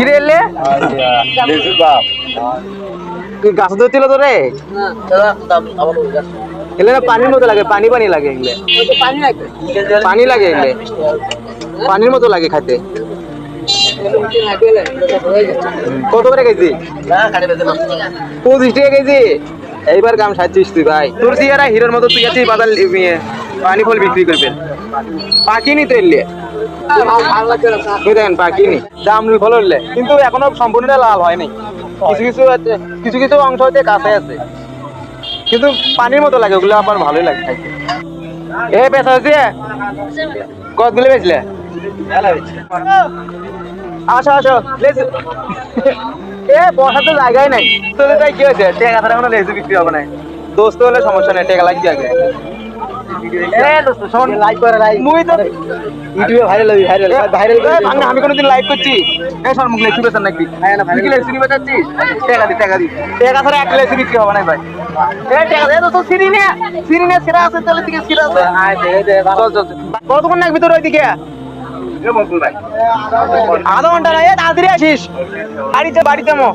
কি এলে? তুই গাছ ধরছিল তো রে এলে না পানির মতো লাগে পানি পানি লাগে এগুলো পানি লাগে এগুলো পানির মতো লাগে খাইতে। কত করে কেজি? পঁচিশ টাকা কেজি? এইবার কাম সাচ্ছিস তুই ভাই। তোর সিয়ারা হিরোর মতো তুই আছিস বাজার নিয়ে পানি ফল বিক্রি করবেন পাখি নি তো এলে। দেখেন পাখি নি জামরুল ফল উঠলে কিন্তু এখনও সম্পূর্ণটা লাল হয়নি। কিছু কিছু কিছু কিছু অংশ হচ্ছে কাছে আছে। কিন্তু পানির মতো লাগে, ওগুলো আমার ভালোই লাগে খাইতে। এ পেশা হচ্ছে কতগুলো বেচলে? আসো আসো এ বসার তো জায়গায় নাই। তোদের তাই কি হয়েছে? টেকা ছাড়া কোনো লেসু বিক্রি হবে না দোস্ত হলে সমস্যা নেই টেকা লাগবে আগে। আমি কোনোদিন লাইক করছি। নাকি? চাচ্ছিস টাকা দি টাকা দি। টাকা ছাড়া এক লেসু বিক্রি হবে না। ভাই। কতক্ষণ লাগবি তোর ওইদিকে। আধা ঘণ্টা এ তাড়াতাড়ি আসিস। বাড়িতে বাড়িতে মো।